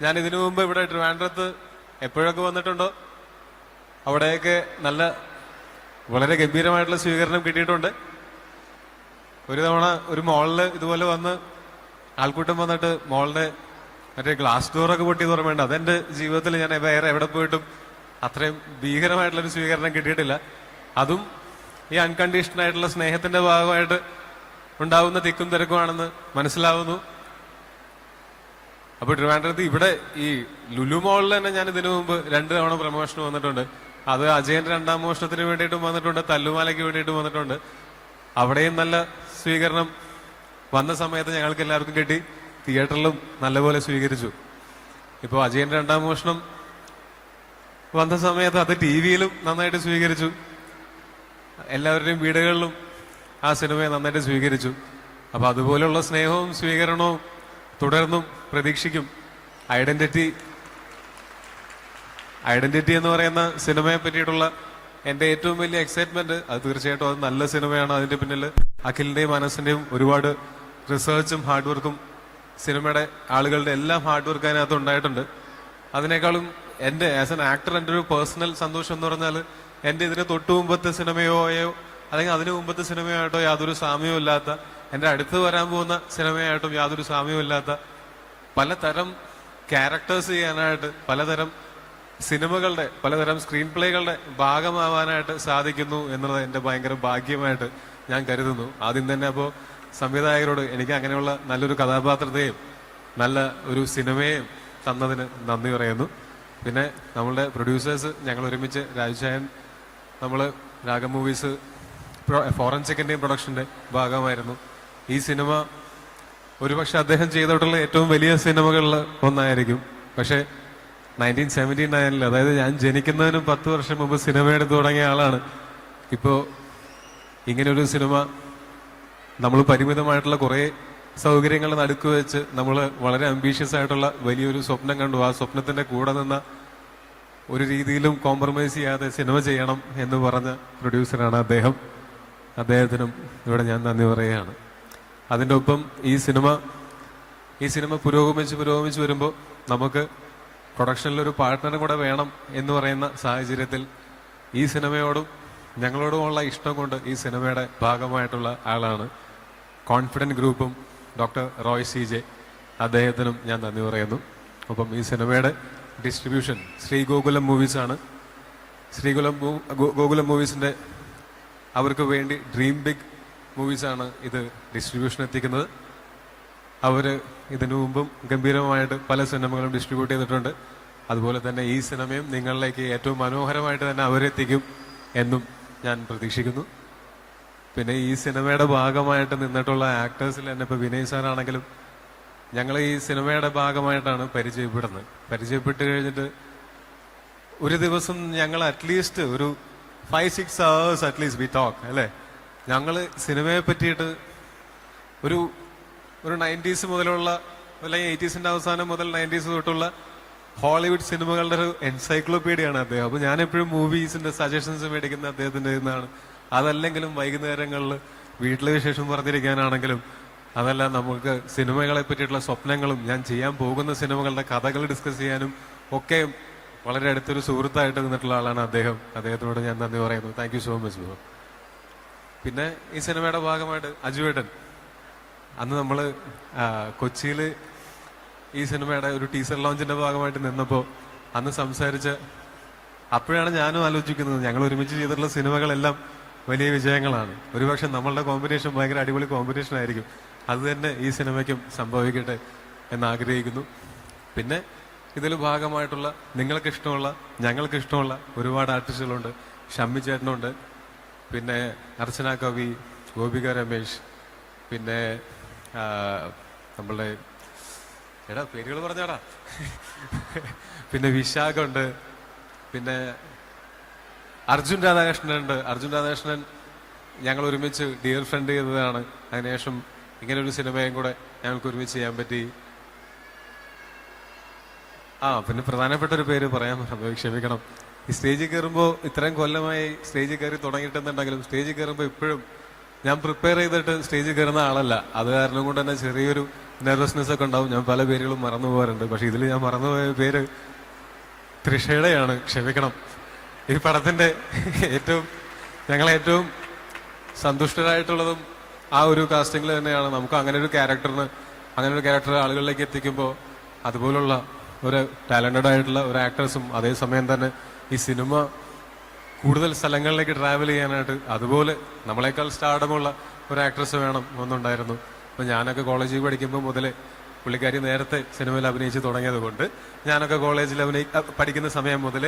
ഞാൻ ഇതിനു മുമ്പ് ഇവിടെ ട്രിവാൻഡ്രത്ത് എപ്പോഴൊക്കെ വന്നിട്ടുണ്ടോ അവിടെയൊക്കെ നല്ല വളരെ ഗംഭീരമായിട്ടുള്ള സ്വീകരണം കിട്ടിയിട്ടുണ്ട്. ഒരു തവണ ഒരു മോളിൽ ഇതുപോലെ വന്ന് ആൾക്കൂട്ടം വന്നിട്ട് മോളിന്റെ മറ്റേ ഗ്ലാസ് ഡോറൊക്കെ പൊട്ടി തുറമേണ്ട അതെന്റെ ജീവിതത്തിൽ ഞാൻ വേറെ എവിടെ പോയിട്ടും അത്രയും ഭീകരമായിട്ടുള്ളൊരു സ്വീകരണം കിട്ടിയിട്ടില്ല. അതും ഈ അൺകണ്ടീഷണൽ ആയിട്ടുള്ള സ്നേഹത്തിന്റെ ഭാഗമായിട്ട് ഉണ്ടാവുന്ന തിക്കും തിരക്കുമാണെന്ന് മനസ്സിലാവുന്നു. അപ്പൊ ട്രിവാൻഡ്രത്ത് ഇവിടെ ഈ ലുലു മോളിൽ തന്നെ ഞാൻ ഇതിനു മുമ്പ് രണ്ട് തവണ പ്രമോഷൻ വന്നിട്ടുണ്ട്. അത് അജയന്റെ രണ്ടാം മോഷണത്തിന് വേണ്ടിയിട്ടും വന്നിട്ടുണ്ട് തല്ലുമാലയ്ക്ക് വേണ്ടിയിട്ടും വന്നിട്ടുണ്ട്. അവിടെയും നല്ല സ്വീകരണം വന്ന സമയത്ത് ഞങ്ങൾക്ക് എല്ലാവർക്കും കിട്ടി. തിയേറ്ററിലും നല്ലപോലെ സ്വീകരിച്ചു. ഇപ്പോൾ അജയന്റെ രണ്ടാം മോഷണം വന്ന സമയത്ത് അത് ടി വിയിലും നന്നായിട്ട് സ്വീകരിച്ചു. എല്ലാവരുടെയും വീടുകളിലും ആ സിനിമയെ നന്നായിട്ട് സ്വീകരിച്ചു. അപ്പൊ അതുപോലെയുള്ള സ്നേഹവും സ്വീകരണവും തുടർന്നും പ്രതീക്ഷിക്കും. ഐഡന്റിറ്റി ഐഡന്റിറ്റി എന്ന് പറയുന്ന സിനിമയെ പറ്റിയിട്ടുള്ള എന്റെ ഏറ്റവും വലിയ എക്സൈറ്റ്മെന്റ് അത് തീർച്ചയായിട്ടും അത് നല്ല സിനിമയാണ് അതിന്റെ പിന്നിൽ. അഖിലിന്റെയും മനസ്സിന്റെയും ഒരുപാട് റിസർച്ചും ഹാർഡ് വർക്കും സിനിമയുടെ ആളുകളുടെ എല്ലാം ഹാർഡ് വർക്ക് അതിനകത്ത് ഉണ്ടായിട്ടുണ്ട്. അതിനേക്കാളും എന്റെ ആസ് എൻ ആക്ടർ എന്റെ ഒരു പേഴ്സണൽ സന്തോഷം എന്ന് പറഞ്ഞാൽ എന്റെ ഇതിന് തൊട്ടു മുമ്പത്തെ സിനിമയോ അല്ലെങ്കിൽ അതിനു മുമ്പത്തെ സിനിമയായിട്ടോ യാതൊരു സാമ്യവും ഇല്ലാത്ത എന്റെ അടുത്ത് വരാൻ പോകുന്ന സിനിമയായിട്ടും യാതൊരു സാമ്യവും ഇല്ലാത്ത പലതരം ക്യാരക്ടേഴ്സ് ചെയ്യാനായിട്ട് പലതരം സിനിമകളുടെ പലതരം സ്ക്രീൻ പ്ലേകളുടെ ഭാഗമാവാനായിട്ട് സാധിക്കുന്നു എന്നുള്ളത് എന്റെ ഭയങ്കര ഭാഗ്യമായിട്ട് ഞാൻ കരുതുന്നു. ആദ്യം തന്നെ അപ്പോൾ സംവിധായകരോട് എനിക്ക് അങ്ങനെയുള്ള നല്ലൊരു കഥാപാത്രത്തെയും നല്ല ഒരു സിനിമയും തന്നതിന് നന്ദി പറയുന്നു. പിന്നെ നമ്മളുടെ പ്രൊഡ്യൂസേഴ്സ് ഞങ്ങൾ ഒരുമിച്ച് രാജുചായൻ നമ്മൾ രാഗം മൂവീസ് ഫോറൻസിക്കിന്റെയും പ്രൊഡക്ഷന്റെ ഭാഗമായിരുന്നു. ഈ സിനിമ ഒരുപക്ഷെ അദ്ദേഹം ചെയ്തിട്ടുള്ള ഏറ്റവും വലിയ സിനിമകളിൽ ഒന്നായിരിക്കും. പക്ഷേ നയന്റീൻ സെവന്റി നയനിൽ അതായത് ഞാൻ ജനിക്കുന്നതിനും പത്ത് വർഷം മുമ്പ് സിനിമ എടുത്തു തുടങ്ങിയ ആളാണ്. ഇപ്പോൾ ഇങ്ങനൊരു സിനിമ നമ്മൾ പരിമിതമായിട്ടുള്ള കുറേ സൗകര്യങ്ങൾ നടുക്ക് വെച്ച് നമ്മൾ വളരെ അംബീഷ്യസ് ആയിട്ടുള്ള വലിയൊരു സ്വപ്നം കണ്ടു. ആ സ്വപ്നത്തിന്റെ കൂടെ നിന്ന ഒരു രീതിയിലും കോംപ്രമൈസ് ചെയ്യാതെ സിനിമ ചെയ്യണം എന്ന് പറഞ്ഞ പ്രൊഡ്യൂസറാണ് അദ്ദേഹം. അദ്ദേഹത്തിനും ഇവിടെ ഞാൻ നന്ദി പറയുകയാണ്. അതിന്റെ ഒപ്പം ഈ സിനിമ ഈ സിനിമ പുരോഗമിച്ച് പുരോഗമിച്ച് വരുമ്പോൾ നമുക്ക് പ്രൊഡക്ഷനിൽ ഒരു പാർട്ട്ണറും കൂടെ വേണം എന്ന് പറയുന്ന സാഹചര്യത്തിൽ ഈ സിനിമയോടും ഞങ്ങളോടുമുള്ള ഇഷ്ടം കൊണ്ട് ഈ സിനിമയുടെ ഭാഗമായിട്ടുള്ള ആളാണ് കോൺഫിഡന്റ് ഗ്രൂപ്പും ഡോക്ടർ റോയ് സി ജെ അദ്ദേഹത്തിനും ഞാൻ നന്ദി പറയുന്നു. അപ്പം ഈ സിനിമയുടെ ഡിസ്ട്രിബ്യൂഷൻ ശ്രീ ഗോകുലം മൂവീസാണ് ശ്രീകുലം ഗോകുലം മൂവീസിന്റെ അവർക്ക് വേണ്ടി ഡ്രീം ബിഗ് മൂവീസാണ് ഇത് ഡിസ്ട്രിബ്യൂഷൻ എത്തിക്കുന്നത് അവർ ഇതിനു മുമ്പും ഗംഭീരമായിട്ട് പല സിനിമകളും ഡിസ്ട്രിബ്യൂട്ട് ചെയ്തിട്ടുണ്ട്. അതുപോലെ തന്നെ ഈ സിനിമയും നിങ്ങളിലേക്ക് ഏറ്റവും മനോഹരമായിട്ട് തന്നെ അവരെത്തിക്കും എന്നും ഞാൻ പ്രതീക്ഷിക്കുന്നു. പിന്നെ ഈ സിനിമയുടെ ഭാഗമായിട്ട് നിന്നിട്ടുള്ള ആക്ടേഴ്സിൽ തന്നെ ഇപ്പോൾ വിനയ് സാറാണെങ്കിലും ഞങ്ങൾ ഈ സിനിമയുടെ ഭാഗമായിട്ടാണ് പരിചയപ്പെടുന്നത്. പരിചയപ്പെട്ട് കഴിഞ്ഞിട്ട് ഒരു ദിവസം ഞങ്ങൾ അറ്റ്ലീസ്റ്റ് ഒരു five six hours at least we talk അല്ലേ? ഞങ്ങൾ സിനിമയെ പറ്റിയിട്ട് ഒരു ഒരു നയന്റീസ് മുതലുള്ള അല്ലെങ്കിൽ എയ്റ്റീസിന്റെ അവസാനം മുതൽ നയന്റീസ് തൊട്ടുള്ള ഹോളിവുഡ് സിനിമകളുടെ ഒരു എൻസൈക്ലോപീഡിയാണ് അദ്ദേഹം. അപ്പോൾ ഞാനെപ്പോഴും മൂവീസിന്റെ സജഷൻസ് മേടിക്കുന്ന അദ്ദേഹത്തിന്റെ നിന്നാണ് അതല്ലെങ്കിലും വൈകുന്നേരങ്ങളിൽ വീട്ടിലെ വിശേഷം പറഞ്ഞിരിക്കാനാണെങ്കിലും അതല്ല നമുക്ക് സിനിമകളെ പറ്റിയിട്ടുള്ള സ്വപ്നങ്ങളും ഞാൻ ചെയ്യാൻ പോകുന്ന സിനിമകളുടെ കഥകൾ ഡിസ്കസ് ചെയ്യാനും ഒക്കെ വളരെ അടുത്തൊരു സുഹൃത്തായിട്ട് നിന്നിട്ടുള്ള ആളാണ് അദ്ദേഹം. അദ്ദേഹത്തിനോട് ഞാൻ നന്ദി പറയുന്നു. താങ്ക് സോ മച്ച് ബ്രോ പിന്നെ ഈ സിനിമയുടെ ഭാഗമായിട്ട് അജുവേട്ടൻ. അന്ന് നമ്മൾ കൊച്ചിയിൽ ഈ സിനിമയുടെ ഒരു ടീസർ ലോഞ്ചിന്റെ ഭാഗമായിട്ട് നിന്നപ്പോൾ അന്ന് സംസാരിച്ച അപ്പോഴാണ് ഞാനും ആലോചിക്കുന്നത് ഞങ്ങൾ ഒരുമിച്ച് ചെയ്തിട്ടുള്ള സിനിമകളെല്ലാം വലിയ വിജയങ്ങളാണ്. ഒരുപക്ഷെ നമ്മളുടെ കോമ്പിനേഷൻ ഭയങ്കര അടിപൊളി കോമ്പിനേഷൻ ആയിരിക്കും. അത് തന്നെ ഈ സിനിമയ്ക്കും സംഭവിക്കട്ടെ എന്ന് ആഗ്രഹിക്കുന്നു. പിന്നെ ഇതിൽ ഭാഗമായിട്ടുള്ള നിങ്ങൾക്ക് ഇഷ്ടമുള്ള ഞങ്ങൾക്ക് ഇഷ്ടമുള്ള ഒരുപാട് ആർട്ടിസ്റ്റുകളുണ്ട് ഷമ്മി ചേട്ടനുണ്ട്. പിന്നെ അർച്ചന കവി ഗോപിക രമേശ് പിന്നെ നമ്മളുടെ എടാ പേരുകൾ പറഞ്ഞാടാ. പിന്നെ വിശാഖുണ്ട് പിന്നെ അർജുൻ രാധാകൃഷ്ണൻ ഉണ്ട് അർജുൻ രാധാകൃഷ്ണൻ ഞങ്ങൾ ഒരുമിച്ച് ഡിയർ ഫ്രണ്ട് ചെയ്തതാണ്. അതിനുശേഷം ഇങ്ങനെ ഒരു സിനിമയും കൂടെ ഞങ്ങൾക്ക് ഒരുമിച്ച് ചെയ്യാൻ പറ്റി. ആ പിന്നെ പ്രധാനപ്പെട്ട ഒരു പേര് പറയാൻ പറഞ്ഞു ക്ഷമിക്കണം. ഈ സ്റ്റേജിൽ കയറുമ്പോൾ ഇത്രയും കൊല്ലമായി സ്റ്റേജിൽ കയറി തുടങ്ങിയിട്ടുണ്ടെങ്കിലും സ്റ്റേജിൽ കയറുമ്പോൾ ഇപ്പോഴും ഞാൻ പ്രിപ്പയർ ചെയ്തിട്ട് സ്റ്റേജിൽ കയറുന്ന ആളല്ല. അത് കാരണം കൊണ്ട് തന്നെ ചെറിയൊരു നെർവസ്നെസ് ഒക്കെ ഉണ്ടാവും. ഞാൻ പല പേരുകളും മറന്നു പോകാറുണ്ട്. പക്ഷെ ഇതിൽ ഞാൻ മറന്നുപോയ പേര് തൃഷയുടെയാണ്. ക്ഷമിക്കണം. ഈ പടത്തിന്റെ ഏറ്റവും ഞങ്ങളെ ഏറ്റവും സന്തുഷ്ടരായിട്ടുള്ളതും ആ ഒരു കാസ്റ്റിംഗിൽ തന്നെയാണ്. നമുക്ക് അങ്ങനെ ഒരു ക്യാരക്ടറിന് അങ്ങനെ ഒരു ക്യാരക്ടർ ആളുകളിലേക്ക് എത്തിക്കുമ്പോൾ അതുപോലുള്ള ഒരു ടാലന്റഡ് ആയിട്ടുള്ള ഒരു ആക്ടേഴ്സും അതേസമയം തന്നെ ഈ സിനിമ കൂടുതൽ സ്ഥലങ്ങളിലേക്ക് ട്രാവൽ ചെയ്യാനായിട്ട് അതുപോലെ നമ്മളെക്കാൾ സ്റ്റാർഡമുള്ള ഒരു ആക്ട്രസ് വേണം എന്നുണ്ടായിരുന്നു. അപ്പം ഞാനൊക്കെ കോളേജിൽ പഠിക്കുമ്പോൾ മുതലേ പുള്ളിക്കാരി നേരത്തെ സിനിമയിൽ അഭിനയിച്ച് തുടങ്ങിയത് കൊണ്ട് ഞാനൊക്കെ കോളേജിൽ അഭിനയി പഠിക്കുന്ന സമയം മുതൽ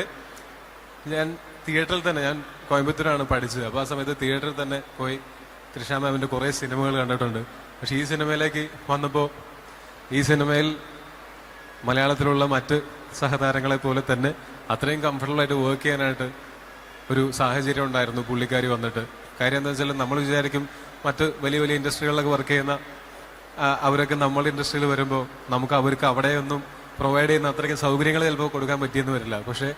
ഞാൻ തിയേറ്ററിൽ തന്നെ ഞാൻ കോയമ്പത്തൂരാണ് പഠിച്ചത്. അപ്പോൾ ആ സമയത്ത് തിയേറ്ററിൽ തന്നെ പോയി മാമിന്റെ കുറേ സിനിമകൾ കണ്ടിട്ടുണ്ട്. പക്ഷേ ഈ സിനിമയിലേക്ക് വന്നപ്പോൾ ഈ സിനിമയിൽ മലയാളത്തിലുള്ള മറ്റ് സഹതാരങ്ങളെ പോലെ തന്നെ അത്രയും കംഫർട്ടബിൾ ആയിട്ട് വർക്ക് ചെയ്യാനായിട്ട് ഒരു സാഹചര്യം ഉണ്ടായിരുന്നു പുള്ളിക്കാരി വന്നിട്ട്. കാര്യം എന്താ വെച്ചാൽ നമ്മൾ വിചാരിക്കും മറ്റ് വലിയ വലിയ ഇൻഡസ്ട്രികളിലൊക്കെ വർക്ക് ചെയ്യുന്ന അവരൊക്കെ നമ്മുടെ ഇൻഡസ്ട്രിയിൽ വരുമ്പോൾ നമുക്ക് അവർക്ക് അവിടെയൊന്നും പ്രൊവൈഡ് ചെയ്യുന്ന അത്രയ്ക്ക് സൗകര്യങ്ങൾ ചിലപ്പോൾ കൊടുക്കാൻ പറ്റിയെന്ന് വരില്ല. പക്ഷേ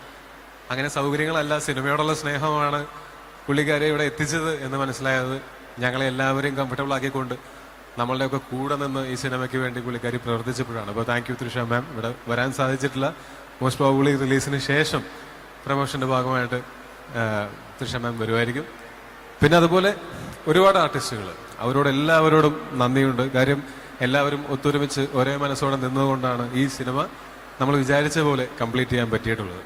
അങ്ങനെ സൗകര്യങ്ങളല്ല സിനിമയോടുള്ള സ്നേഹമാണ് പുള്ളിക്കാരെ ഇവിടെ എത്തിച്ചത് എന്ന് മനസ്സിലായത് ഞങ്ങളെ എല്ലാവരെയും കംഫർട്ടബിൾ ആക്കിക്കൊണ്ട് നമ്മളുടെയൊക്കെ കൂടെ നിന്ന് ഈ സിനിമയ്ക്ക് വേണ്ടി പുള്ളിക്കാരി പ്രവർത്തിച്ചപ്പോഴാണ്. അപ്പോൾ താങ്ക് യു തൃഷ മാം ഇവിടെ വരാൻ സാധിച്ചിട്ടില്ല. മോസ്റ്റ് പ്രോബിളി റിലീസിന് ശേഷം പ്രമോഷന്റെ ഭാഗമായിട്ട് തൃഷ മാം വരുമായിരിക്കും. പിന്നെ അതുപോലെ ഒരുപാട് ആർട്ടിസ്റ്റുകൾ അവരോട് എല്ലാവരോടും നന്ദിയുണ്ട്. കാര്യം എല്ലാവരും ഒത്തൊരുമിച്ച് ഒരേ മനസ്സോടെ നിന്നതുകൊണ്ടാണ് ഈ സിനിമ നമ്മൾ വിചാരിച്ച പോലെ കംപ്ലീറ്റ് ചെയ്യാൻ പറ്റിയിട്ടുള്ളത്.